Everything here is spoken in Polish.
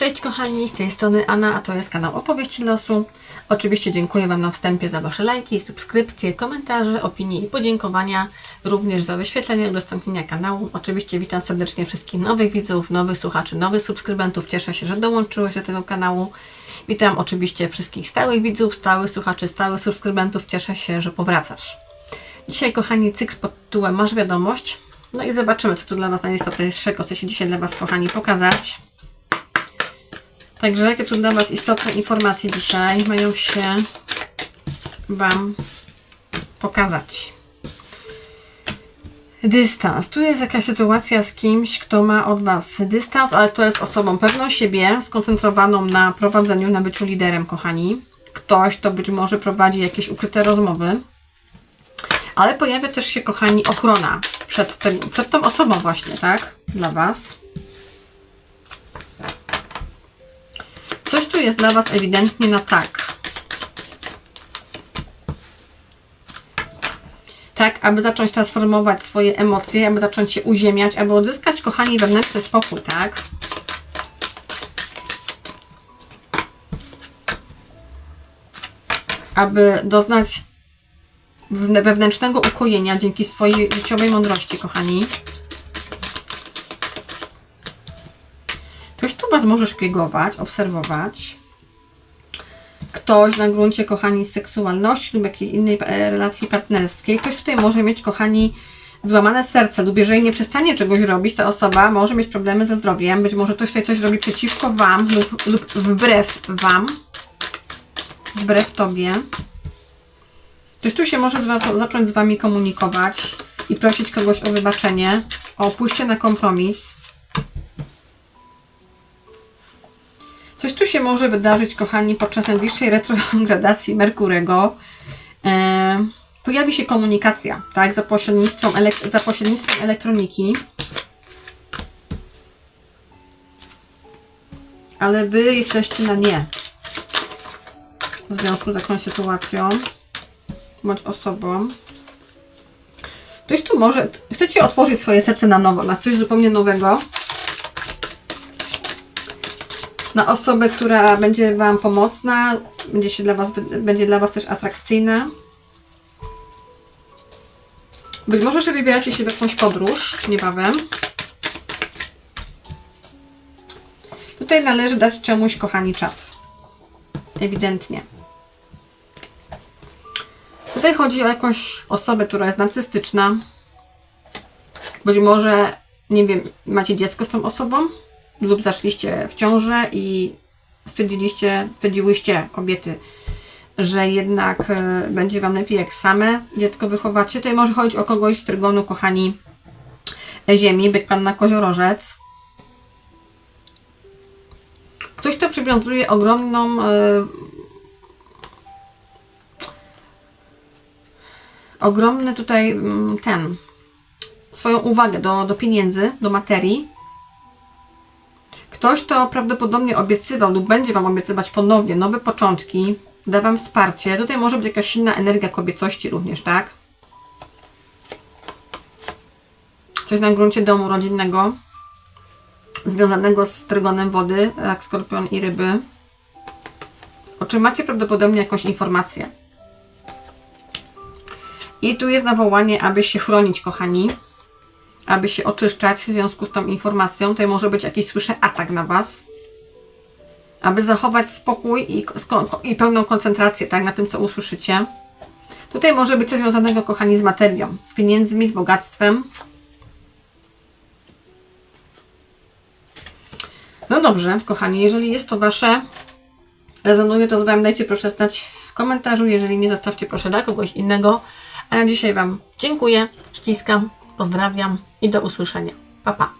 Cześć kochani, z tej strony Anna, a to jest kanał Opowieści Losu. Oczywiście dziękuję Wam na wstępie za Wasze lajki, subskrypcje, komentarze, opinie i podziękowania, również za wyświetlenie i udostępnienia kanału. Oczywiście witam serdecznie wszystkich nowych widzów, nowych słuchaczy, nowych subskrybentów. Cieszę się, że dołączyłeś do tego kanału. Witam oczywiście wszystkich stałych widzów, stałych słuchaczy, stałych subskrybentów. Cieszę się, że powracasz. Dzisiaj, kochani, cykl pod tytułem Masz wiadomość. No i zobaczymy, co tu dla Was najistotniejszego, co się dzisiaj dla Was, kochani, pokazać. Także jakie tu dla Was istotne informacje dzisiaj mają się Wam pokazać. Dystans. Tu jest jakaś sytuacja z kimś, kto ma od Was dystans, ale to jest osobą pewną siebie, skoncentrowaną na prowadzeniu, na byciu liderem, kochani. Ktoś, kto być może prowadzi jakieś ukryte rozmowy. Ale pojawia też się, kochani, ochrona przed, tym, przed tą osobą właśnie, tak? Dla Was. Coś tu jest dla Was ewidentnie na tak. Tak, aby zacząć transformować swoje emocje, aby zacząć się uziemiać, aby odzyskać, kochani, wewnętrzny spokój, tak? Aby doznać wewn- wewnętrznego ukojenia dzięki swojej życiowej mądrości, kochani. Ktoś tu Was może obserwować. Ktoś na gruncie, kochani, seksualności lub jakiejś innej e, relacji partnerskiej. Ktoś tutaj może mieć, kochani, złamane serce lub jeżeli nie przestanie czegoś robić, ta osoba może mieć problemy ze zdrowiem. Być może ktoś tutaj coś robi przeciwko Wam lub, lub wbrew Wam. Wbrew Tobie. Ktoś tu się może z was, zacząć z Wami komunikować i prosić kogoś o wybaczenie, o pójście na kompromis. Coś tu się może wydarzyć, kochani, podczas najbliższej retrogradacji Merkurego. E, pojawi się komunikacja, tak, za pośrednictwem, elek- za pośrednictwem elektroniki. Ale Wy jesteście na nie. W związku z jakąś sytuacją bądź osobą. Ktoś tu może, chcecie otworzyć swoje serce na nowo, na coś zupełnie nowego. Na osobę, która będzie Wam pomocna, będzie, się dla was, będzie dla Was też atrakcyjna. Być może, że wybieracie się w jakąś podróż niebawem. Tutaj należy dać czemuś, kochani, czas. Ewidentnie. Tutaj chodzi o jakąś osobę, która jest narcystyczna. Być może, nie wiem, macie dziecko z tą osobą lub zaszliście w ciążę i stwierdziliście, stwierdziłyście kobiety, że jednak e, będzie Wam lepiej jak same dziecko wychowacie. Tutaj może chodzić o kogoś z trygonu, kochani, e, ziemi, byk pan na koziorożec. Ktoś, kto przywiązuje ogromną e, ogromny tutaj mm, ten swoją uwagę do, do pieniędzy, do materii. Ktoś, kto prawdopodobnie obiecywał lub będzie Wam obiecywać ponownie nowe początki, da Wam wsparcie. Tutaj może być jakaś silna energia kobiecości również, tak? Coś na gruncie domu rodzinnego, związanego z trygonem wody, jak skorpion i ryby. Otrzymacie prawdopodobnie jakąś informację. I tu jest nawołanie, aby się chronić, kochani. Aby się oczyszczać w związku z tą informacją. Tutaj może być jakiś, słyszę, atak na Was. Aby zachować spokój i, i pełną koncentrację, tak, na tym, co usłyszycie. Tutaj może być coś związanego, kochani, z materią, z pieniędzmi, z bogactwem. No dobrze, kochani, jeżeli jest to Wasze, rezonuje to z Wami, dajcie proszę znać w komentarzu. Jeżeli nie, zostawcie proszę dla kogoś innego. A ja dzisiaj Wam dziękuję, ściskam, pozdrawiam i do usłyszenia. Pa, pa.